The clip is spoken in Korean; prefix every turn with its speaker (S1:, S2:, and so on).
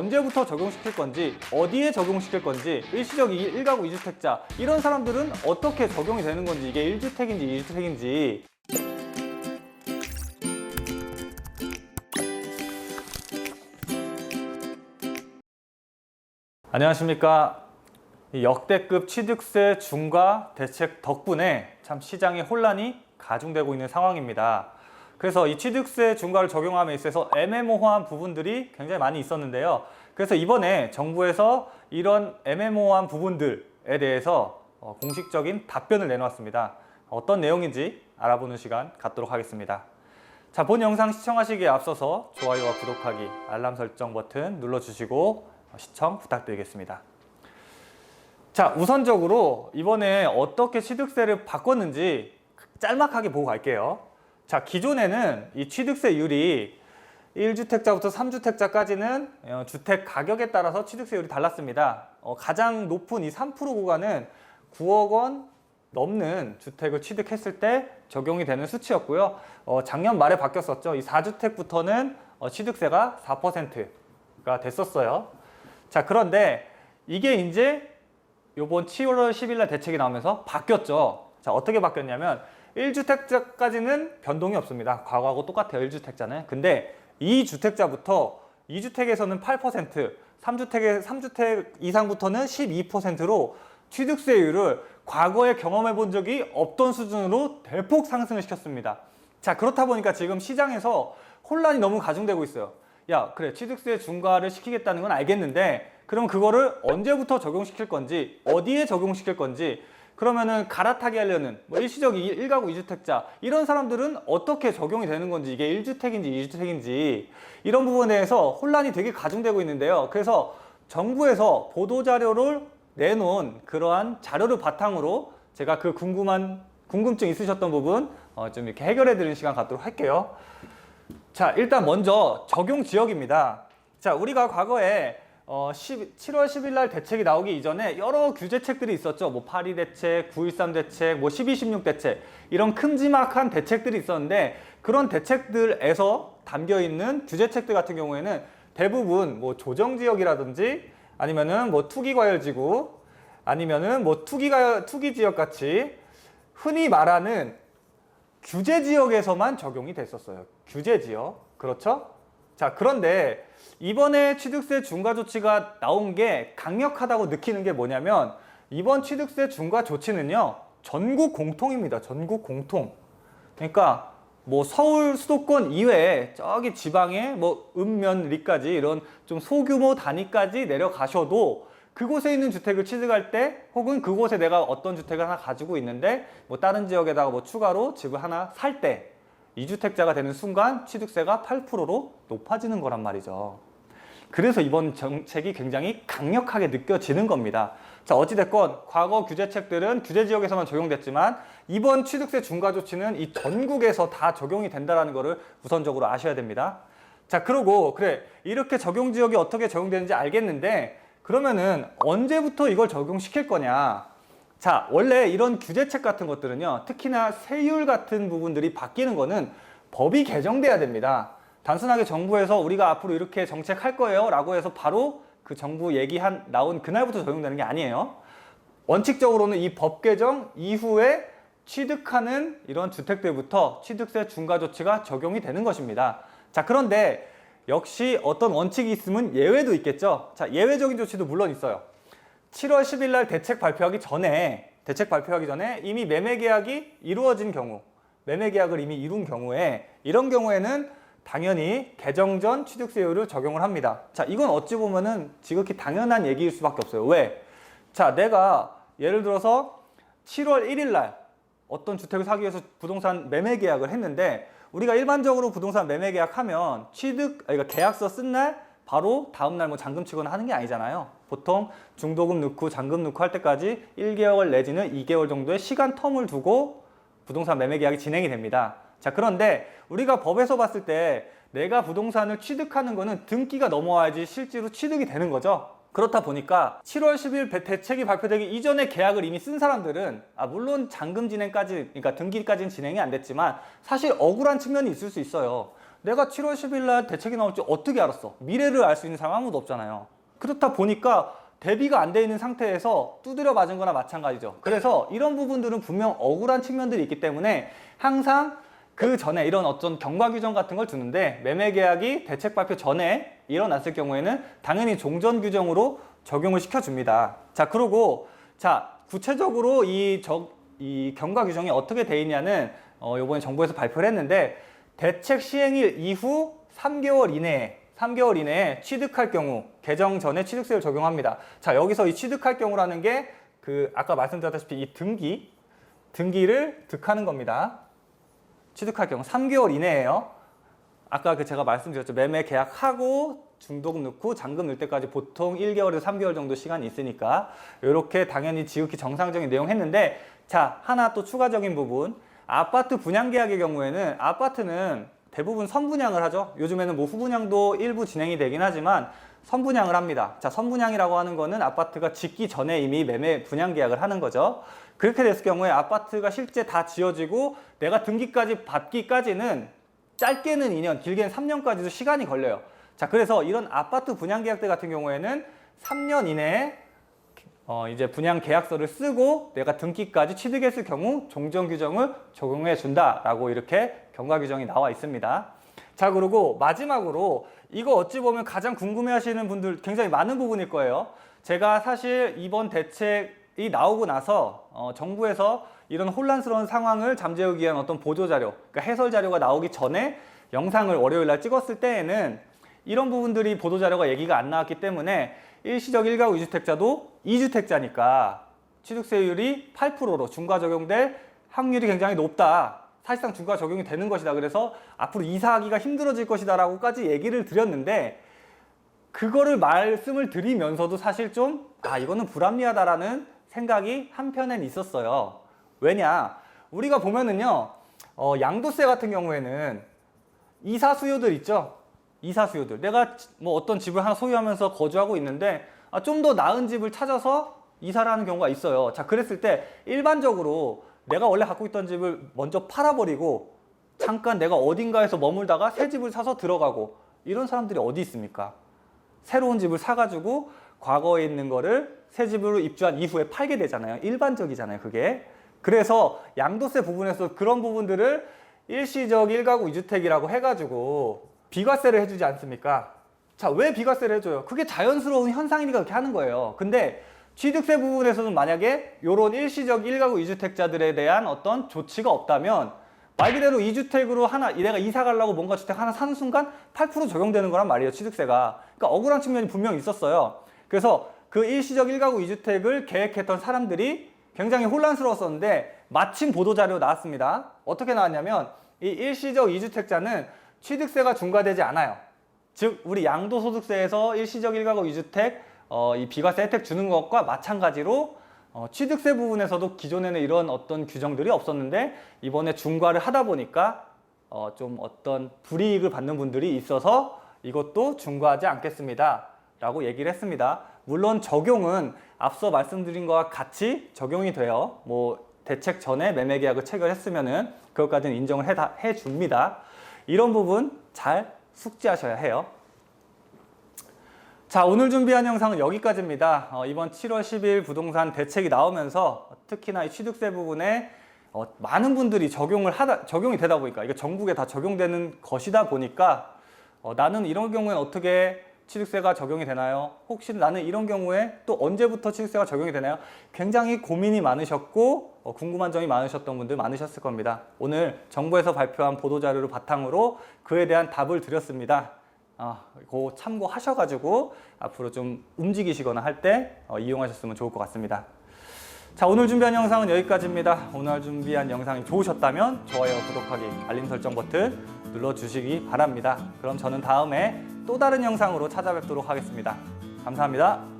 S1: 언제부터 적용시킬 건지, 어디에 적용시킬 건지, 일시적 이- 일가구 2주택자 이런 사람들은 어떻게 적용이 되는 건지 이게 1주택인지 2주택인지 안녕하십니까. 이 역대급 취득세 중과 대책 덕분에 참 시장의 혼란이 가중되고 있는 상황입니다. 그래서 이 취득세 중과를 적용함에 있어서 애매모호한 부분들이 굉장히 많이 있었는데요. 그래서 이번에 정부에서 이런 애매모호한 부분들에 대해서 어, 공식적인 답변을 내놓았습니다. 어떤 내용인지 알아보는 시간 갖도록 하겠습니다. 자, 본 영상 시청하시기에 앞서서 좋아요와 구독하기, 알람 설정 버튼 눌러주시고 시청 부탁드리겠습니다. 자, 우선적으로 이번에 어떻게 취득세를 바꿨는지 짤막하게 보고 갈게요. 자, 기존에는 이 취득세율이 1주택자부터 3주택자까지는 어, 주택 가격에 따라서 취득세율이 달랐습니다. 어, 가장 높은 이 3% 구간은 9억 원 넘는 주택을 취득했을 때 적용이 되는 수치였고요. 어, 작년 말에 바뀌었었죠. 이 4주택부터는 어, 취득세가 4%가 됐었어요. 자, 그런데 이게 이제 요번 7월 10일 날 대책이 나오면서 바뀌었죠. 자, 어떻게 바뀌었냐면 1주택자까지는 변동이 없습니다. 과거하고 똑같아요. 1주택자는. 근데 2주택자부터 2주택에서는 8%, 3주택에 3주택 이상부터는 12%로 취득세율을 과거에 경험해 본 적이 없던 수준으로 대폭 상승을 시켰습니다. 자, 그렇다 보니까 지금 시장에서 혼란이 너무 가중되고 있어요. 야, 그래. 취득세 중과를 시키겠다는 건 알겠는데, 그럼 그거를 언제부터 적용시킬 건지, 어디에 적용시킬 건지, 그러면은 갈아타기 하려는 뭐 일시적 이- 일가구 2주택자 이런 사람들은 어떻게 적용이 되는 건지 이게 1주택인지 2주택인지 이런 부분에 대해서 혼란이 되게 가중되고 있는데요. 그래서 정부에서 보도 자료를 내놓은 그러한 자료를 바탕으로 제가 그 궁금한 궁금증 있으셨던 부분 어, 좀 이렇게 해결해 드리는 시간 갖도록 할게요. 자, 일단 먼저 적용 지역입니다. 자, 우리가 과거에 어, 10 7월 10일 날 대책이 나오기 이전에 여러 규제책들이 있었죠. 뭐 파리 대책, 9.13 대책, 뭐 12, 16 대책 이런 큼지막한 대책들이 있었는데 그런 대책들에서 담겨 있는 규제책들 같은 경우에는 대부분 뭐 조정 지역이라든지 아니면은 뭐 투기 과열 지구 아니면은 뭐 투기 가 투기 지역 같이 흔히 말하는 규제 지역에서만 적용이 됐었어요. 규제 지역. 그렇죠? 자, 그런데 이번에 취득세 중과 조치가 나온 게 강력하다고 느끼는 게 뭐냐면 이번 취득세 중과 조치는요. 전국 공통입니다. 전국 공통. 그러니까 뭐 서울 수도권 이외에 저기 지방에 뭐 읍면리까지 이런 좀 소규모 단위까지 내려가셔도 그곳에 있는 주택을 취득할 때 혹은 그곳에 내가 어떤 주택을 하나 가지고 있는데 뭐 다른 지역에다가 뭐 추가로 집을 하나 살 때 이주택자가 되는 순간 취득세가 8%로 높아지는 거란 말이죠. 그래서 이번 정책이 굉장히 강력하게 느껴지는 겁니다. 자, 어찌됐건 과거 규제책들은 규제 지역에서만 적용됐지만 이번 취득세 중과 조치는 이 전국에서 다 적용이 된다는 것을 우선적으로 아셔야 됩니다. 자, 그리고 그래 이렇게 적용 지역이 어떻게 적용되는지 알겠는데 그러면은 언제부터 이걸 적용시킬 거냐? 자, 원래 이런 규제책 같은 것들은요, 특히나 세율 같은 부분들이 바뀌는 거는 법이 개정돼야 됩니다. 단순하게 정부에서 우리가 앞으로 이렇게 정책할 거예요 라고 해서 바로 그 정부 얘기한, 나온 그날부터 적용되는 게 아니에요. 원칙적으로는 이 법 개정 이후에 취득하는 이런 주택들부터 취득세 중과 조치가 적용이 되는 것입니다. 자, 그런데 역시 어떤 원칙이 있으면 예외도 있겠죠. 자, 예외적인 조치도 물론 있어요. 7월 10일 날 대책 발표하기 전에 대책 발표하기 전에 이미 매매 계약이 이루어진 경우 매매 계약을 이미 이룬 경우에 이런 경우에는 당연히 개정 전 취득세율을 적용을 합니다. 자, 이건 어찌 보면은 지극히 당연한 얘기일 수밖에 없어요. 왜? 자, 내가 예를 들어서 7월 1일 날 어떤 주택을 사기 위해서 부동산 매매 계약을 했는데 우리가 일반적으로 부동산 매매 계약하면 취득 그러니까 계약서 쓴 날 바로 다음 날 뭐 잔금 치거나 하는 게 아니잖아요. 보통 중도금 넣고 잔금 넣고 할 때까지 1개월 내지는 2개월 정도의 시간 텀을 두고 부동산 매매 계약이 진행이 됩니다. 자, 그런데 우리가 법에서 봤을 때 내가 부동산을 취득하는 거는 등기가 넘어와야지 실제로 취득이 되는 거죠. 그렇다 보니까 7월 10일 배- 대책이 발표되기 이전에 계약을 이미 쓴 사람들은 아 물론 잔금 진행까지 그러니까 등기까지는 진행이 안 됐지만 사실 억울한 측면이 있을 수 있어요. 내가 7월 10일 날 대책이 나올지 어떻게 알았어? 미래를 알 수 있는 아무도 없잖아요. 그렇다 보니까 대비가 안 돼 있는 상태에서 두드려 맞은 거나 마찬가지죠. 그래서 이런 부분들은 분명 억울한 측면들이 있기 때문에 항상 그 전에 이런 어떤 경과 규정 같은 걸 두는데 매매 계약이 대책 발표 전에 일어났을 경우에는 당연히 종전 규정으로 적용을 시켜줍니다. 자, 그리고 자 구체적으로 이, 적, 이 경과 규정이 어떻게 돼 있냐는 어, 이번에 정부에서 발표를 했는데 대책 시행일 이후 3개월 이내에 3개월 이내에 취득할 경우 개정 전에 취득세를 적용합니다. 자 여기서 이 취득할 경우라는 게 그 아까 말씀드렸다시피 이 등기 등기를 득하는 겁니다. 취득할 경우 3개월 이내에요. 아까 그 제가 말씀드렸죠. 매매 계약하고 중도금 넣고 잔금 넣을 때까지 보통 1개월에서 3개월 정도 시간이 있으니까 이렇게 당연히 지극히 정상적인 내용 했는데 자 하나 또 추가적인 부분 아파트 분양 계약의 경우에는 아파트는 대부분 선분양을 하죠. 요즘에는 뭐 후분양도 일부 진행이 되긴 하지만 선분양을 합니다. 자, 선분양이라고 하는 거는 아파트가 짓기 전에 이미 매매 분양 계약을 하는 거죠. 그렇게 됐을 경우에 아파트가 실제 다 지어지고 내가 등기까지 받기까지는 짧게는 2년, 길게는 3년까지도 시간이 걸려요. 자, 그래서 이런 아파트 분양 계약들 같은 경우에는 3년 이내에 어, 이제 분양 계약서를 쓰고 내가 등기까지 취득했을 경우 종전 규정을 적용해 준다라고 이렇게 경과 규정이 나와 있습니다. 자, 그리고 마지막으로 이거 어찌 보면 가장 궁금해 하시는 분들 굉장히 많은 부분일 거예요. 제가 사실 이번 대책이 나오고 나서 어, 정부에서 이런 혼란스러운 상황을 잠재우기 위한 어떤 보조 자료, 그러니까 해설 자료가 나오기 전에 영상을 월요일 날 찍었을 때에는 이런 부분들이 보도 자료가 얘기가 안 나왔기 때문에 일시적 1가구 2주택자도 2주택자니까 취득세율이 8%로 중과 적용될 확률이 굉장히 높다. 사실상 중과 적용이 되는 것이다. 그래서 앞으로 이사하기가 힘들어질 것이다라고까지 얘기를 드렸는데 그거를 말씀을 드리면서도 사실 좀 아, 이거는 불합리하다라는 생각이 한편엔 있었어요. 왜냐? 우리가 보면은요. 어, 양도세 같은 경우에는 이사 수요들 있죠. 이사 수요들. 내가 뭐 어떤 집을 하나 소유하면서 거주하고 있는데 아, 좀 더 나은 집을 찾아서 이사를 하는 경우가 있어요. 자, 그랬을 때 일반적으로 내가 원래 갖고 있던 집을 먼저 팔아버리고 잠깐 내가 어딘가에서 머물다가 새 집을 사서 들어가고 이런 사람들이 어디 있습니까? 새로운 집을 사가지고 과거에 있는 거를 새 집으로 입주한 이후에 팔게 되잖아요. 일반적이잖아요, 그게. 그래서 양도세 부분에서 그런 부분들을 일시적 1가구 2주택이라고 해가지고 비과세를 해주지 않습니까? 자, 왜 비과세를 해줘요? 그게 자연스러운 현상이니까 그렇게 하는 거예요. 근데 취득세 부분에서는 만약에 이런 일시적 1가구 2주택자들에 대한 어떤 조치가 없다면 말 그대로 2주택으로 하나, 내가 이사 가려고 뭔가 주택 하나 사는 순간 8% 적용되는 거란 말이에요, 취득세가. 그러니까 억울한 측면이 분명히 있었어요. 그래서 그 일시적 1가구 2주택을 계획했던 사람들이 굉장히 혼란스러웠었는데 마침 보도자료 나왔습니다. 어떻게 나왔냐면 이 일시적 2주택자는 취득세가 중과되지 않아요. 즉 우리 양도소득세에서 일시적 1가구 2주택 어, 이 비과세 혜택 주는 것과 마찬가지로 어, 취득세 부분에서도 기존에는 이런 어떤 규정들이 없었는데 이번에 중과를 하다 보니까 어, 좀 어떤 불이익을 받는 분들이 있어서 이것도 중과하지 않겠습니다. 라고 얘기를 했습니다. 물론 적용은 앞서 말씀드린 것과 같이 적용이 돼요. 뭐 대책 전에 매매 계약을 체결했으면은 그것까지는 인정을 해, 해 줍니다. 이런 부분 잘 숙지하셔야 해요. 자, 오늘 준비한 영상은 여기까지입니다. 어, 이번 7월 10일 부동산 대책이 나오면서 특히나 이 취득세 부분에 어, 많은 분들이 적용을 하다, 적용이 되다 보니까 이게 전국에 다 적용되는 것이다 보니까 어, 나는 이런 경우에는 어떻게 취득세가 적용이 되나요? 혹시 나는 이런 경우에 또 언제부터 취득세가 적용이 되나요? 굉장히 고민이 많으셨고 어, 궁금한 점이 많으셨던 분들 많으셨을 겁니다. 오늘 정부에서 발표한 보도자료를 바탕으로 그에 대한 답을 드렸습니다. 아, 그 참고하셔가지고 앞으로 좀 움직이시거나 할때 어, 이용하셨으면 좋을 것 같습니다. 자, 오늘 준비한 영상은 여기까지입니다. 오늘 준비한 영상이 좋으셨다면 좋아요, 구독하기, 알림 설정 버튼 눌러주시기 바랍니다. 그럼 저는 다음에 또 다른 영상으로 찾아뵙도록 하겠습니다. 감사합니다.